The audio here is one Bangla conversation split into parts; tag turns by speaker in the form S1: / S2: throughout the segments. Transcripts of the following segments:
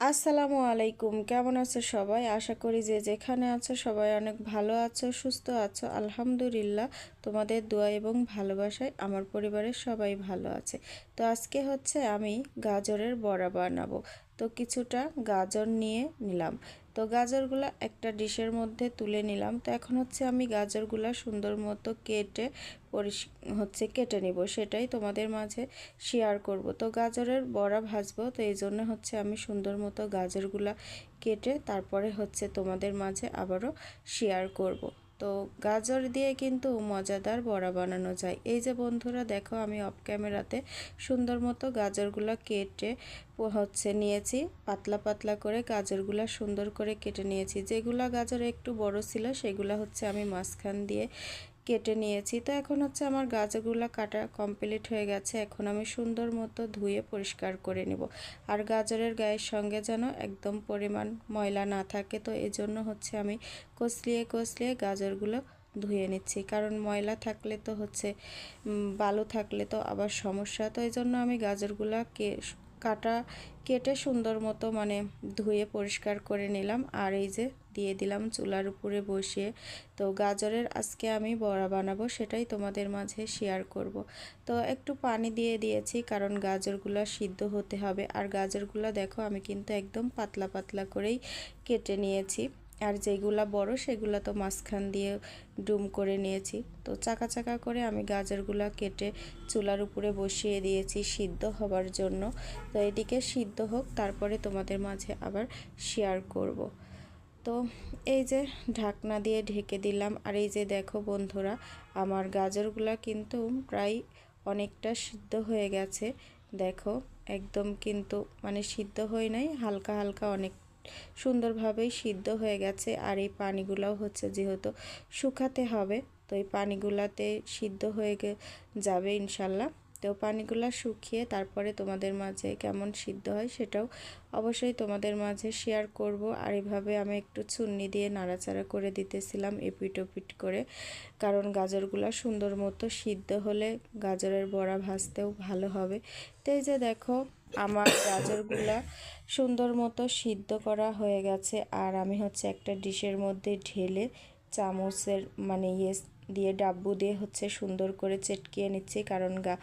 S1: আসসালামু আলাইকুম। কেমন আছো সবাই? আশা করি যে যেখানে আছো সবাই অনেক ভালো আছো, সুস্থ আছো। আলহামদুলিল্লাহ, তোমাদের দোয়া এবং ভালোবাসায় আমার পরিবারের সবাই ভালো আছে। তো আজকে হচ্ছে আমি গাজরের বড়া বানাবো। তো কিছুটা গাজর নিয়ে নিলাম। তো গাজরগুলো একটা ডিশের মধ্যে তুলে নিলাম। তো এখন হচ্ছে আমি গাজরগুলো সুন্দর মতো কেটে পরিষ হচ্ছে কেটে নিব। সেটাই তোমাদের মাঝে শেয়ার করব। তো গাজরের বড়া ভাজবো। তো এই জন্য হচ্ছে আমি সুন্দর মতো গাজরগুলা কেটে তারপরে হচ্ছে তোমাদের মাঝে আবারও শেয়ার করব। তো গাজর দিয়ে কিন্তু মজাদার বড়া বানানো যায়। এই যে বন্ধুরা, দেখো আমি অফ ক্যামেরাতে সুন্দর মতো গাজরগুলো কেটে হচ্ছে নিয়েছি। পাতলা পাতলা করে গাজরগুলো সুন্দর করে কেটে নিয়েছি। যেগুলা গাজর একটু বড় ছিল, সেগুলো হচ্ছে আমি মাঝখান দিয়ে কেটে নিয়েছি। তো এখন হচ্ছে আমার গাজরগুলো কাটা কমপ্লিট হয়ে গেছে। এখন আমি সুন্দর মতো ধুয়ে পরিষ্কার করে নেব। আর গাজরের গায়ের সঙ্গে যেন একদম পরিমাণ ময়লা না থাকে। তো এই জন্য হচ্ছে আমি কষলিয়ে কষলিয়ে গাজরগুলো ধুয়ে নিচ্ছি। কারণ ময়লা থাকলে তো হচ্ছে বালু থাকলে তো আবার সমস্যা। তো এই জন্য আমি গাজরগুলো কে, কাটা, কেটে সুন্দর মতো মানে ধুয়ে পরিষ্কার করে নিলাম। আর এই যে দিয়ে দিলাম চুলার উপরে বসিয়ে তো গাজরের আজকে আমি বড়া বানাবো, সেটাই তোমাদের মাঝে শেয়ার করব। তো একটু পানি দিয়ে দিয়েছি, কারণ গাজরগুলো সিদ্ধ হতে হবে। আর গাজরগুলো দেখো, আমি কিন্তু একদম পাতলা পাতলা করেই কেটে নিয়েছি। আর যেগুলা বড়, সেগুলো তো মাঝখান দিয়ে ডুম করে নিয়েছি। তো চাকা চাকা করে আমি গাজরগুলা কেটে চুলার উপরে বসিয়ে দিয়েছি সিদ্ধ হবার জন্য। তো এদিকে সিদ্ধ হোক, তারপরে তোমাদের মাঝে আবার শেয়ার করব। তো এই যে ঢাকনা দিয়ে ঢেকে দিলাম। আর এই যে দেখো বন্ধুরা, আমার গাজরগুলা কিন্তু প্রায় অনেকটা সিদ্ধ হয়ে গেছে। দেখো, একদম কিন্তু মানে সিদ্ধ হয়ে নাই, হালকা হালকা অনেক সুন্দরভাবেই সিদ্ধ হয়ে গেছে। আর এই পানিগুলোও হচ্ছে যেহেতু শুকাতে হবে, তো এই পানিগুলাতে সিদ্ধ হয়ে যাবে ইনশাল্লাহ। তো পানিগুলো শুকিয়ে তারপরে তোমাদের মাঝে কেমন সিদ্ধ হয় সেটাও অবশ্যই তোমাদের মাঝে শেয়ার করব। আর এভাবে আমি একটু চুন্নি দিয়ে নাড়াচাড়া করে দিতেছিলাম এপিট ওপিট করে। কারণ গাজরগুলো সুন্দর মতো সিদ্ধ হলে গাজরের বড়া ভাজতেও ভালো হবে। তো এই যে দেখো, আমার গাজরগুলা সুন্দর মতো সিদ্ধ করা হয়ে গেছে। আর আমি হচ্ছে একটা ডিশের মধ্যে ঢেলে চামচের মানে ইয়ে দিয়ে ডাব্বু দিয়ে হচ্ছে সুন্দর করে চেটকিয়ে নিচ্ছি। কারণ গা,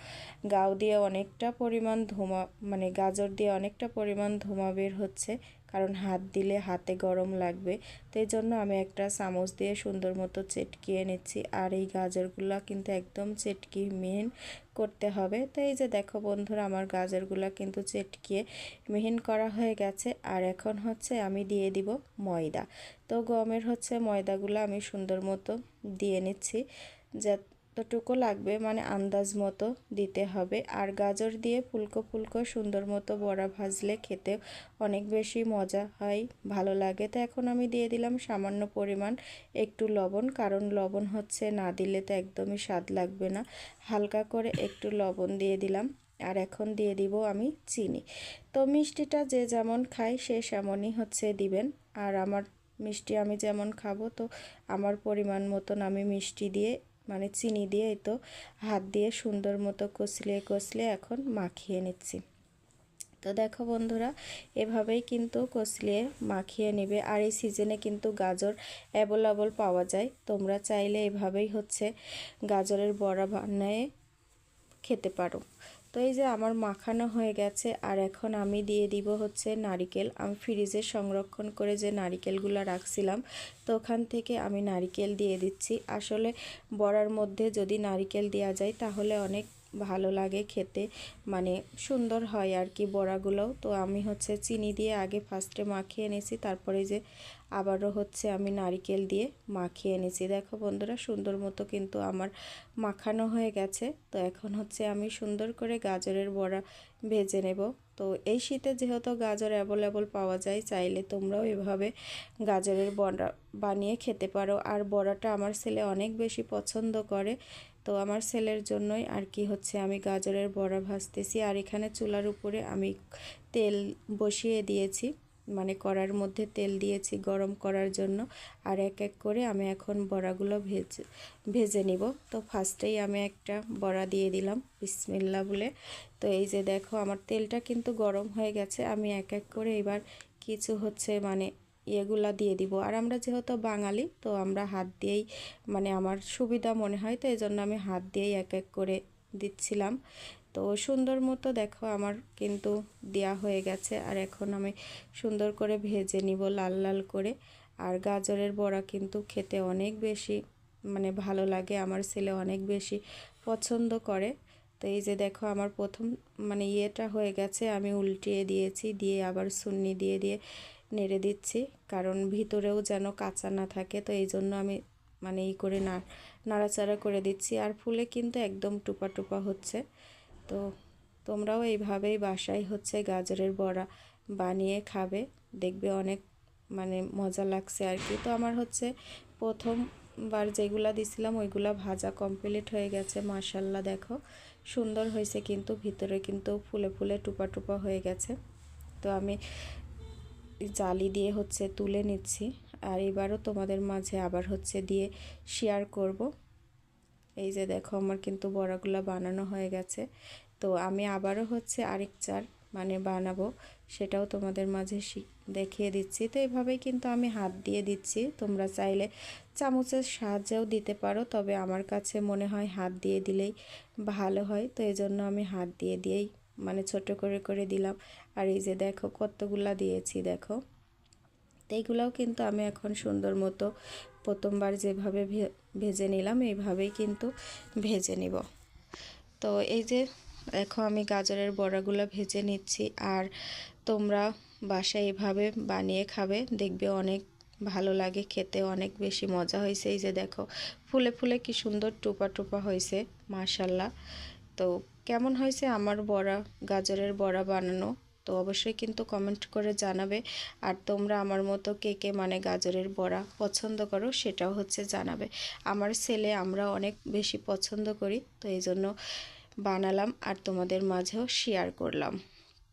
S1: গাও দিয়ে অনেকটা পরিমাণ ধোঁয়া মানে গাজর দিয়ে অনেকটা পরিমাণ ধোঁয়া বের হচ্ছে। কারণ হাত দিলে হাতে গরম লাগবে। তো এই জন্য আমি একটা চামচ দিয়ে সুন্দর মতো চেটকিয়ে নিচ্ছি। আর এই গাজরগুলো কিন্তু একদম চেটকি মিহিন করতে হবে। তো এই যে দেখো বন্ধুরা, আমার গাজরগুলো কিন্তু চেটকিয়ে মিহিন করা হয়ে গেছে। আর এখন হচ্ছে আমি দিয়ে দিব ময়দা। তো গমের হচ্ছে ময়দাগুলো আমি সুন্দর মতো দিয়ে নিচ্ছি। যা যতটুকু লাগবে মানে আন্দাজ মতো দিতে হবে। আর গাজর দিয়ে ফুলকো ফুলকো সুন্দর মতো বড়া ভাজলে খেতে অনেক বেশি মজা হয়, ভালো লাগে। তো এখন আমি দিয়ে দিলাম সামান্য পরিমাণ একটু লবণ, কারণ লবণ হচ্ছে না দিলে তো একদমই স্বাদ লাগবে না। হালকা করে একটু লবণ দিয়ে দিলাম, আর এখন দিয়ে দিব আমি চিনি। তো মিষ্টিটা যে যেমন খায় সে সেমনই হচ্ছে দিবেন। আর আমার মিষ্টি আমি যেমন খাব, তো আমার পরিমাণ মতন আমি মিষ্টি দিয়ে মানে চিনি দিয়ে এই তো হাত দিয়ে সুন্দর মতো কষলে কষলে এখন মাখিয়ে নিচ্ছি। তো দেখো বন্ধুরা, এভাবেই কিন্তু কষলিয়ে মাখিয়ে নেবে। আর এই সিজনে কিন্তু গাজর অ্যাভেলেবল পাওয়া যায়। তোমরা চাইলে এভাবেই হচ্ছে গাজরের বড়া বানায় খেতে পারো। তো এই যে আমার মাখানো হয়ে গেছে, আর এখন আমি দিয়ে দিব হচ্ছে নারিকেল। আমি ফ্রিজে সংরক্ষণ করে যে নারিকেলগুলো রাখছিলাম, তো ওখান থেকে আমি নারিকেল দিয়ে দিচ্ছি। আসলে বড়ার মধ্যে যদি নারিকেল দেওয়া যায়, তাহলে অনেক ভালো লাগে খেতে। মানে সুন্দর হয় আর কি বড়াগুলোও। তো আমি হচ্ছে চিনি দিয়ে আগে ফার্স্টে মাখিয়ে এনেছি, তারপরে যে আবারও হচ্ছে আমি নারিকেল দিয়ে মাখিয়ে এনেছি। দেখো বন্ধুরা, সুন্দর মতো কিন্তু আমার মাখানো হয়ে গেছে। তো এখন হচ্ছে আমি সুন্দর করে গাজরের বড়া ভেজে নেব। তো এই শীতে যেহেতু গাজর অ্যাভেলেবল পাওয়া যায়, চাইলে তোমরাও এভাবে গাজরের বড়া বানিয়ে খেতে পারো। আর বড়াটা আমার ছেলে অনেক বেশি পছন্দ করে। তো আমার ছেলের জন্যই আর কি হচ্ছে, আমি গাজরের বড়া ভাজতেছি আর এখানে চুলার উপরে আমি তেল বসিয়ে দিয়েছি মানে কড়ার মধ্যে তেল দিয়েছি গরম করার জন্য আর এক এক করে আমি এখন বড়াগুলো ভেজে ভেজে নিব। তো ফার্স্টেই আমি একটা বড়া দিয়ে দিলাম, বিসমিল্লা বলে। তো এই যে দেখো, আমার তেলটা কিন্তু গরম হয়ে গেছে, আমি এক এক করে এবার কিছু হচ্ছে মানে ইয়েগুলা দিয়ে দিব। আর আমরা যেহেতু বাঙালি, তো আমরা হাত দিয়েই মানে আমার সুবিধা মনে হয়, তো এই জন্য আমি হাত দিয়েই এক এক করে দিচ্ছিলাম। তো সুন্দর মতো দেখো আমার কিন্তু দেয়া হয়ে গেছে। আর এখন আমি সুন্দর করে ভেজে নিব লাল লাল করে। আর গাজরের বড়া কিন্তু খেতে অনেক বেশি মানে ভালো লাগে, আমার ছেলে অনেক বেশি পছন্দ করে। তো এই যে দেখো আমার প্রথম মানে ইয়েটা হয়ে গেছে, আমি উল্টিয়ে দিয়েছি, দিয়ে আবার সুন্নি দিয়ে দিয়ে নেড়ে দিচ্ছি, কারণ ভিতরেও যেন কাঁচা না থাকে, তো এই জন্য আমি মানে ই করে না, নাড়াচাড়া করে দিচ্ছি। আর ফুলে কিন্তু একদম টুপা টুপা হচ্ছে। তো তোমরাও এইভাবেই বাসায় হচ্ছে গাজরের বড়া বানিয়ে খাবে, দেখবে অনেক মানে মজা লাগছে আর কি। তো আমার হচ্ছে প্রথমবার যেগুলা দিছিলাম, ওইগুলা ভাজা কমপ্লিট হয়ে গেছে, মাশাল্লাহ দেখো। সুন্দর হয়েছে কিন্তু, ভিতরে কিন্তু ফুলে ফুলে টুপা টুপা হয়ে গেছে। তো আমি জালি দিয়ে হচ্ছে তুলে নিচ্ছি। আর এবারও তোমাদের মাঝে আবার হচ্ছে দিয়ে শেয়ার করব। এই যে দেখো আমার কিন্তু বড়াগুলো বানানো হয়ে গেছে। তো আমি আবারও হচ্ছে আরেক চার মানে বানাবো, সেটাও তোমাদের মাঝে দেখিয়ে দিচ্ছি। তো এভাবেই কিন্তু আমি হাত দিয়ে দিচ্ছি। তোমরা চাইলে চামচের সাহায্যেও দিতে পারো, তবে আমার কাছে মনে হয় হাত দিয়ে দিলেই ভালো হয়। তো এই জন্য আমি হাত দিয়ে দিয়েই মানে ছোট করে করে দিলাম। আর এই যে দেখো কতগুলা দিয়েছি, দেখো। তো এইগুলাও কিন্তু আমি এখন সুন্দর মতো প্রথমবার যেভাবে ভেজে নিলাম, এইভাবেই কিন্তু ভেজে নিব। তো এই যে দেখো আমি গাজরের বড়াগুলো ভেজে নিচ্ছি। আর তোমরা বাসায় এভাবে বানিয়ে খাবে, দেখবে অনেক ভালো লাগে খেতে, অনেক বেশি মজা হয়েছে। এই যে দেখো ফুলে ফুলে কি সুন্দর টোপা টোপা হয়েছে মাশাল্লাহ তো কেমন হয়েছে আমার বড়া, গাজরের বড়া বানানো? তো অবশ্যই কিন্তু কমেন্ট করে জানাবে। আর তোমরা আমার মতো কে কে মানে গাজরের বড়া পছন্দ করো সেটাও হচ্ছে জানাবে। আমার ছেলে আমরা অনেক বেশি পছন্দ করি, তো এই জন্য বানালাম আর তোমাদের মাঝেও শেয়ার করলাম।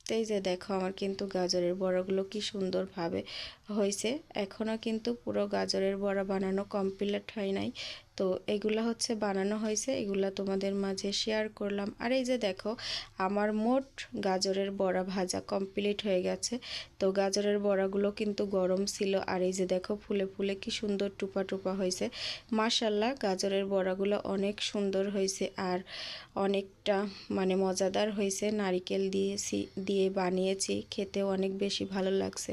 S1: তো এই যে দেখো আমার কিন্তু গাজরের বড়াগুলো কি সুন্দরভাবে হয়েছে। এখনও কিন্তু পুরো গাজরের বড়া বানানো কমপ্লিট হয় নাই। তো এগুলা হচ্ছে বানানো হয়েছে, এগুলা তোমাদের মাঝে শেয়ার করলাম। আর এই যে দেখো, আমার মোট গাজরের বড়া ভাজা কমপ্লিট হয়ে গেছে। তো গাজরের বড়াগুলো কিন্তু গরম ছিল। আর এই যে দেখো, ফুলে ফুলে কি সুন্দর টুপা টুপা হয়েছে। মাশাল্লাহ গাজরের বড়াগুলো অনেক সুন্দর হয়েছে। আর অনেকটা মানে মজাদার হয়েছে। নারিকেল দিয়েছি, দিয়ে বানিয়েছি। খেতেও অনেক বেশি ভালো লাগছে।